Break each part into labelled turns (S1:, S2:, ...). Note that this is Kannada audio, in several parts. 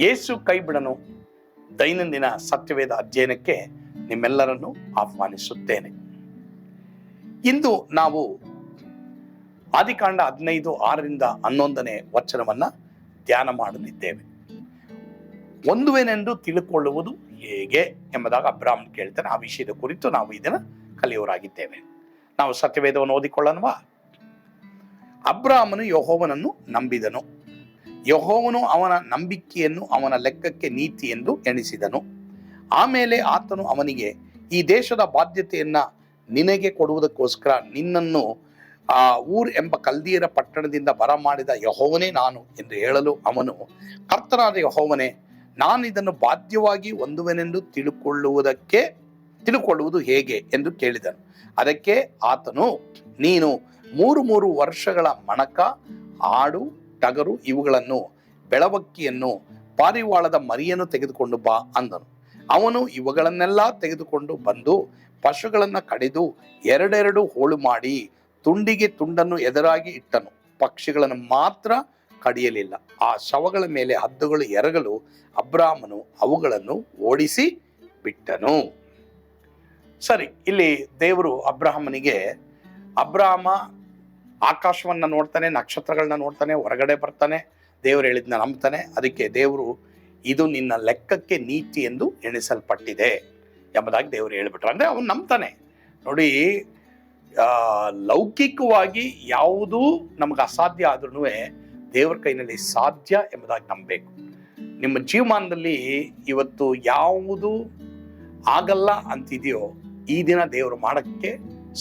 S1: ಯೇಸು ಕೈ ಬಿಡನು ದೈನಂದಿನ ಸತ್ಯವೇದ ಅಧ್ಯಯನಕ್ಕೆ ನಿಮ್ಮೆಲ್ಲರನ್ನು ಆಹ್ವಾನಿಸುತ್ತೇನೆ. ಇಂದು ನಾವು ಆದಿಕಾಂಡ ಹದಿನೈದು ಆರರಿಂದ ಹನ್ನೊಂದನೇ ವಚನವನ್ನ ಧ್ಯಾನ ಮಾಡಲಿದ್ದೇವೆ. ಒಂದುವೇನೆಂದು ತಿಳ್ಕೊಳ್ಳುವುದು ಹೇಗೆ ಎಂಬುದಾಗ ಅಬ್ರಾಹ್ಮಣ್ ಕೇಳ್ತಾನೆ, ಆ ವಿಷಯದ ಕುರಿತು ನಾವು ಇದನ್ನು ಕಲಿಯೋರಾಗಿದ್ದೇವೆ. ನಾವು ಸತ್ಯವೇದವನ್ನು ಓದಿಕೊಳ್ಳೋಣವಾ? ಅಬ್ರಾಹ್ಮನು ಯಹೋವನನ್ನು ನಂಬಿದನು. ಯಹೋವನು ಅವನ ನಂಬಿಕೆಯನ್ನು ಅವನ ಲೆಕ್ಕಕ್ಕೆ ನೀತಿ ಎಂದು ಎಣಿಸಿದನು. ಆಮೇಲೆ ಆತನು ಅವನಿಗೆ, ಈ ದೇಶದ ಬಾಧ್ಯತೆಯನ್ನು ನಿನಗೆ ಕೊಡುವುದಕ್ಕೋಸ್ಕರ ನಿನ್ನನ್ನು, ಆ ಊರ್ ಎಂಬ ಕಲ್ದಿಯರ ಪಟ್ಟಣದಿಂದ ಬರಮಾಡಿದ ಯಹೋವನೇ ನಾನು ಎಂದು ಹೇಳಲು ಅವನು, ಕರ್ತನಾದ ಯಹೋವನೇ ನಾನು ಇದನ್ನು ಬಾಧ್ಯವಾಗಿ ಹೊಂದುವೆನೆಂದು ತಿಳುಕೊಳ್ಳುವುದಕ್ಕೆ, ತಿಳುಕೊಳ್ಳುವುದು ಹೇಗೆ ಎಂದು ಕೇಳಿದನು. ಅದಕ್ಕೆ ಆತನು, ನೀನು ಮೂರು ಮೂರು ವರ್ಷಗಳ ಮಣಕ, ಆಡು ಟಗರು ಇವುಗಳನ್ನು ಬೆಳವಕ್ಕಿಯನ್ನು ಪಾರಿವಾಳದ ಮರಿಯನ್ನು ತೆಗೆದುಕೊಂಡು ಬಾ ಅಂದನು. ಅವನು ಇವುಗಳನ್ನೆಲ್ಲ ತೆಗೆದುಕೊಂಡು ಬಂದು ಪಶುಗಳನ್ನು ಕಡಿದು ಎರಡೆರಡು ಹೋಳು ಮಾಡಿ ತುಂಡಿಗೆ ತುಂಡನ್ನು ಎದುರಾಗಿ ಇಟ್ಟನು. ಪಕ್ಷಿಗಳನ್ನು ಮಾತ್ರ ಕಡಿಯಲಿಲ್ಲ. ಆ ಶವಗಳ ಮೇಲೆ ಹದ್ದುಗಳು ಎರಗಲು ಅಬ್ರಾಹ್ಮನು ಅವುಗಳನ್ನು ಓಡಿಸಿ ಬಿಟ್ಟನು. ಸರಿ, ಇಲ್ಲಿ ದೇವರು ಅಬ್ರಾಹ್ಮನಿಗೆ ಅಬ್ರಾಹ್ಮ ಆಕಾಶವನ್ನ ನೋಡ್ತಾನೆ, ನಕ್ಷತ್ರಗಳನ್ನ ನೋಡ್ತಾನೆ, ಹೊರಗಡೆ ಬರ್ತಾನೆ, ದೇವರು ಹೇಳಿದ್ನ ನಂಬ್ತಾನೆ. ಅದಕ್ಕೆ ದೇವರು ಇದು ನಿನ್ನ ಲೆಕ್ಕಕ್ಕೆ ನೀತಿ ಎಂದು ಎಣಿಸಲ್ಪಟ್ಟಿದೆ ಎಂಬುದಾಗಿ ದೇವರು ಹೇಳಿಬಿಟ್ರು. ಅಂದರೆ ಅವನು ನಂಬ್ತಾನೆ. ನೋಡಿ ಲೌಕಿಕವಾಗಿ ಯಾವುದೂ ನಮಗೆ ಅಸಾಧ್ಯ ಆದ್ರೂ ದೇವರ ಕೈನಲ್ಲಿ ಸಾಧ್ಯ ಎಂಬುದಾಗಿ ನಂಬಬೇಕು. ನಿಮ್ಮ ಜೀವಮಾನದಲ್ಲಿ ಇವತ್ತು ಯಾವುದು ಆಗಲ್ಲ ಅಂತಿದೆಯೋ ಈ ದಿನ ದೇವರು ಮಾಡೋಕ್ಕೆ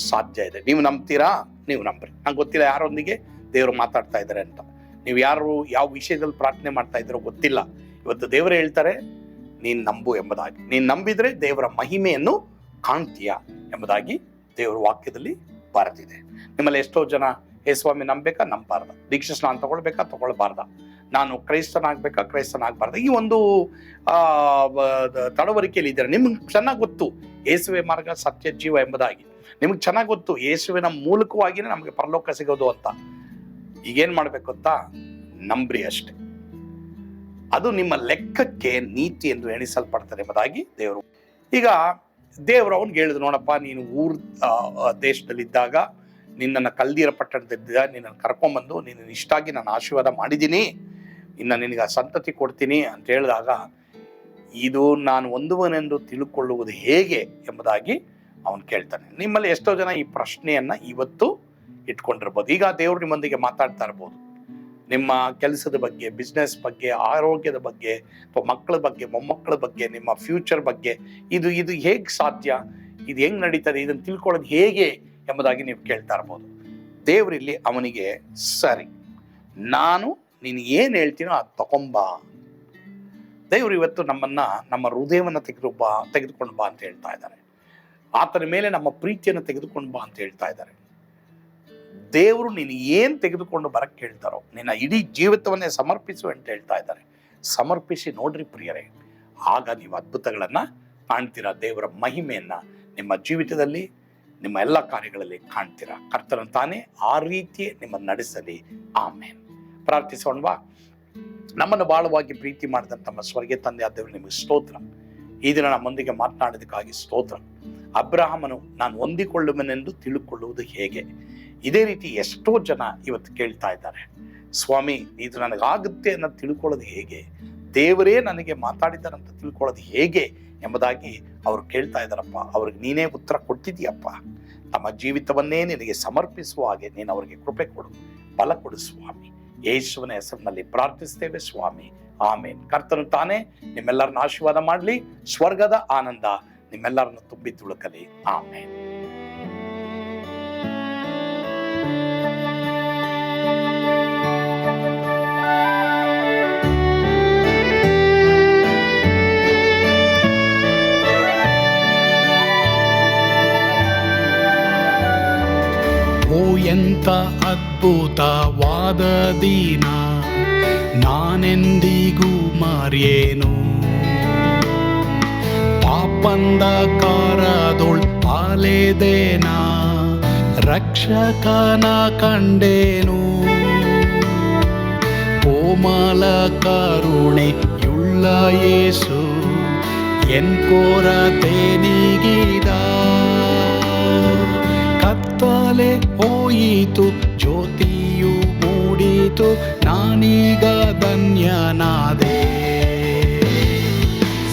S1: ಸಾಧ್ಯ ಇದೆ. ನೀವು ನಂಬ್ತೀರಾ? ನೀವು ನಂಬ್ರಿ. ನಂಗೆ ಗೊತ್ತಿಲ್ಲ ಯಾರೊಂದಿಗೆ ದೇವರು ಮಾತಾಡ್ತಾ ಇದ್ದಾರೆ ಅಂತ. ನೀವು ಯಾರು, ಯಾವ ವಿಷಯದಲ್ಲಿ ಪ್ರಾರ್ಥನೆ ಮಾಡ್ತಾ ಇದ್ದೀರೋ ಗೊತ್ತಿಲ್ಲ. ಇವತ್ತು ದೇವರು ಹೇಳ್ತಾರೆ, ನೀನು ನಂಬು ಎಂಬುದಾಗಿ. ನೀನು ನಂಬಿದರೆ ದೇವರ ಮಹಿಮೆಯನ್ನು ಕಾಣ್ತೀಯ ಎಂಬುದಾಗಿ ದೇವರ ವಾಕ್ಯದಲ್ಲಿ ಬರೆದಿದೆ. ನಿಮ್ಮಲ್ಲಿ ಎಷ್ಟೋ ಜನ ಹೇ ಸ್ವಾಮಿ, ನಂಬೇಕಾ? ನಂಬಾರ್ದ ದೀಕ್ಷಾ ಸ್ನಾನ ತಗೊಳ್ಬೇಕಾ? ತಗೊಳ್ಬಾರ್ದ. ನಾನು ಕ್ರೈಸ್ತನಾಗ್ಬೇಕಾ? ಕ್ರೈಸ್ತನಾಗಬಾರ್ದ. ಈ ಒಂದು ತಡವರಿಕೆಯಲ್ಲಿ ಇದ್ದಾರೆ. ನಿಮ್ಗೆ ಚೆನ್ನಾಗಿ ಗೊತ್ತು. ಏಸುವೆ ಮಾರ್ಗ ಸತ್ಯ ಜೀವ ಎಂಬುದಾಗಿ. ನಿಮ್ಗೆ ಚೆನ್ನಾಗಿ ಗೊತ್ತು, ಯೇಸುವಿನ ಮೂಲಕವಾಗಿನೇ ನಮಗೆ ಪರಲೋಕ ಸಿಗೋದು ಅಂತ. ಈಗೇನು ಮಾಡಬೇಕು ಅಂತ ನಂಬ್ರಿ ಅಷ್ಟೆ. ಅದು ನಿಮ್ಮ ಲೆಕ್ಕಕ್ಕೆ ನೀತಿ ಎಂದು ಎಣಿಸಲ್ಪಡ್ತದೆ ಎಂಬುದಾಗಿ ದೇವರು. ಈಗ ದೇವರು ಅವನಿಗೆ ಹೇಳಿದ್ರು, ನೋಡಪ್ಪ, ನೀನು ಊರ್ ದೇಶದಲ್ಲಿದ್ದಾಗ, ನಿನ್ನನ್ನು ಕಲ್ದಿರ ಪಟ್ಟಣದಲ್ಲಿದ್ದ ನಿನ್ನನ್ನು ಕರ್ಕೊಂಬಂದು ನಿನ್ನ ಇಷ್ಟಾಗಿ ನಾನು ಆಶೀರ್ವಾದ ಮಾಡಿದ್ದೀನಿ. ಇನ್ನು ನಿನಗೆ ಸಂತತಿ ಕೊಡ್ತೀನಿ ಅಂತ ಹೇಳಿದಾಗ, ಇದು ನಾನು ಒಂದುವನೆಂದು ತಿಳ್ಕೊಳ್ಳುವುದು ಹೇಗೆ ಎಂಬುದಾಗಿ ಅವನು ಕೇಳ್ತಾನೆ. ನಿಮ್ಮಲ್ಲಿ ಎಷ್ಟೋ ಜನ ಈ ಪ್ರಶ್ನೆಯನ್ನ ಇವತ್ತು ಇಟ್ಕೊಂಡಿರ್ಬೋದು. ಈಗ ದೇವರು ನಿಮ್ಮೊಂದಿಗೆ ಮಾತಾಡ್ತಾ ಇರ್ಬೋದು. ನಿಮ್ಮ ಕೆಲಸದ ಬಗ್ಗೆ ಬಿಸ್ನೆಸ್ ಬಗ್ಗೆ, ಆರೋಗ್ಯದ ಬಗ್ಗೆ, ಅಥವಾ ಮಕ್ಕಳ ಬಗ್ಗೆ, ಮೊಮ್ಮಕ್ಕಳ ಬಗ್ಗೆ, ನಿಮ್ಮ ಫ್ಯೂಚರ್ ಬಗ್ಗೆ, ಇದು ಇದು ಹೇಗೆ ಸಾಧ್ಯ, ಇದು ಹೆಂಗೆ ನಡೀತದೆ ಇದನ್ನು ತಿಳ್ಕೊಳ್ಳೋದು ಹೇಗೆ ಎಂಬುದಾಗಿ ನೀವು ಕೇಳ್ತಾ ಇರ್ಬೋದು. ದೇವರಿಲ್ಲಿ ಅವನಿಗೆ, ಸರಿ, ನಾನು ನೀನು ಏನು ಹೇಳ್ತೀನೋ ಅದು ತಗೊಂಬಾ ದೇವರು ಇವತ್ತು ನಮ್ಮನ್ನ, ನಮ್ಮ ಹೃದಯವನ್ನ ತೆಗೆದು ಬಾ, ತೆಗೆದುಕೊಂಡು ಬಾ ಅಂತ ಹೇಳ್ತಾ ಇದ್ದಾರೆ. ಆತನ ಮೇಲೆ ನಮ್ಮ ಪ್ರೀತಿಯನ್ನು ತೆಗೆದುಕೊಂಡು ಬಾ ಅಂತ ಹೇಳ್ತಾ ಇದ್ದಾರೆ. ದೇವರು ನೀನು ಏನು ತೆಗೆದುಕೊಂಡು ಬರಕ್ಕೆ ಹೇಳ್ತಾರೋ, ನಿನ್ನ ಇಡೀ ಜೀವಿತವನ್ನೇ ಸಮರ್ಪಿಸು ಅಂತ ಹೇಳ್ತಾ ಇದ್ದಾರೆ. ಸಮರ್ಪಿಸಿ ನೋಡ್ರಿ ಪ್ರಿಯರೇ, ಆಗ ನೀವು ಅದ್ಭುತಗಳನ್ನ ಕಾಣ್ತೀರಾ, ದೇವರ ಮಹಿಮೆಯನ್ನ ನಿಮ್ಮ ಜೀವಿತದಲ್ಲಿ, ನಿಮ್ಮ ಎಲ್ಲ ಕಾರ್ಯಗಳಲ್ಲಿ ಕಾಣ್ತೀರಾ. ಕರ್ತನ ತಾನೇ ಆ ರೀತಿ ನಿಮ್ಮ ನಡೆಸಲಿ. ಆಮೇನ್. ಪ್ರಾರ್ಥಿಸೋಣವಾ? ನಮ್ಮನ್ನು ಬಾಳವಾಗಿ ಪ್ರೀತಿ ಮಾಡಿದಂಥ ನಮ್ಮ ಸ್ವರ್ಗೀಯ ತಂದೆ ಆದವರು ನಿಮಗೆ ಸ್ತೋತ್ರ. ಈ ದಿನ ನಮ್ಮೊಂದಿಗೆ ಮಾತನಾಡೋದಕ್ಕಾಗಿ ಸ್ತೋತ್ರ. ಅಬ್ರಹಾಮನು ನಾನು ಹೊಂದಿಕೊಳ್ಳುವನೆಂದು ತಿಳುಕೊಳ್ಳುವುದು ಹೇಗೆ? ಇದೇ ರೀತಿ ಎಷ್ಟೋ ಜನ ಇವತ್ತು ಕೇಳ್ತಾ ಇದ್ದಾರೆ. ಸ್ವಾಮಿ, ಇದು ನನಗಾಗುತ್ತೆ ಅನ್ನೋದು ತಿಳ್ಕೊಳ್ಳೋದು ಹೇಗೆ? ದೇವರೇ ನನಗೆ ಮಾತಾಡಿದ್ದಾರಂತ ತಿಳ್ಕೊಳ್ಳೋದು ಹೇಗೆ ಎಂಬುದಾಗಿ ಅವರು ಕೇಳ್ತಾ ಇದ್ದಾರಪ್ಪ. ಅವ್ರಿಗೆ ನೀನೇ ಉತ್ತರ ಕೊಟ್ಟಿದೀಯಪ್ಪ ತಮ್ಮ ಜೀವಿತವನ್ನೇ ನಿನಗೆ ಸಮರ್ಪಿಸುವ ಹಾಗೆ ನೀನು ಅವರಿಗೆ ಕೃಪೆ ಕೊಡು. ಬಲ ಕೊಡು ಸ್ವಾಮಿ. ಯೇಸುವಿನ ಹೆಸರಿನಲ್ಲಿ ಪ್ರಾರ್ಥಿಸ್ತೇವೆ ಸ್ವಾಮಿ. ಆಮೇನ್. ಕರ್ತನು ತಾನೇ, ನಿಮ್ಮೆಲ್ಲರನ್ನ ಆಶೀರ್ವಾದ ಮಾಡಲಿ. ಸ್ವರ್ಗದ ಆನಂದ. ನಿಮ್ಮೆಲ್ಲರನ್ನು ತುಂಬಿ ತುಳುಕಲಿ ಆಮೇಲೆ ಓ ಎಂತ ಅದ್ಭುತವಾದ ದಿನ ನಾನೆಂದಿಗೂ ಮರೆಯೇನು ಪಾಪಂದ ಕಾರದೊಳ್ ಪಾಲೆದೇನ ರಕ್ಷಕನ ಕಂಡೇನು ಕೋಮಲ ಕರುಣೆಯುಳ್ಳ ಯೇಸು ಎನ್ ಕೊರತೆ ನೀಗಿದ ಕತ್ತಲೆ ಹೋಯಿತು ಜ್ಯೋತಿಯು ಮೂಡಿತು ನಾನೀಗ ಧನ್ಯನಾದೆ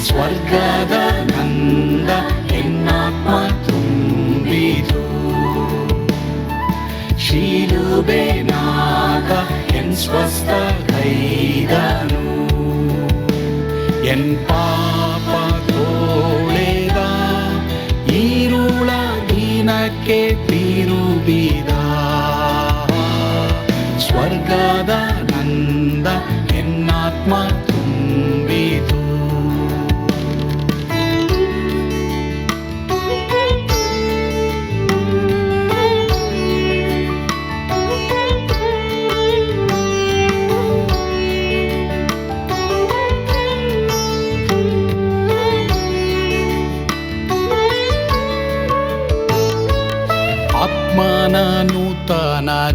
S1: ಸ್ವರ್ಗದ ಶಿಲುಬೆನಾಗ ಎನ್ ಸ್ವಸ್ಥ ಕೈದನು ಎನ್ ಪಾಪ ತೋಳೆದ ಈರುಳ ದೀನಕ್ಕೆ ತಿರುಬಿದ ಸ್ವರ್ಗದ ನಂದ ಎನ್ನಾತ್ಮ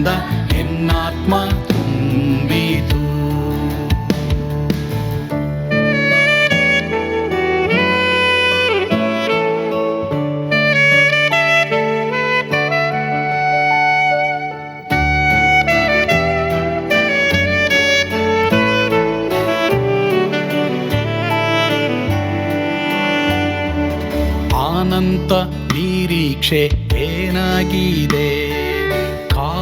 S1: ನಂದ ಎನ್ನಾತ್ಮ ತುಂಬಿತು ಆನಂತ ನಿರೀಕ್ಷೆ ಏನಾಗಿದೆ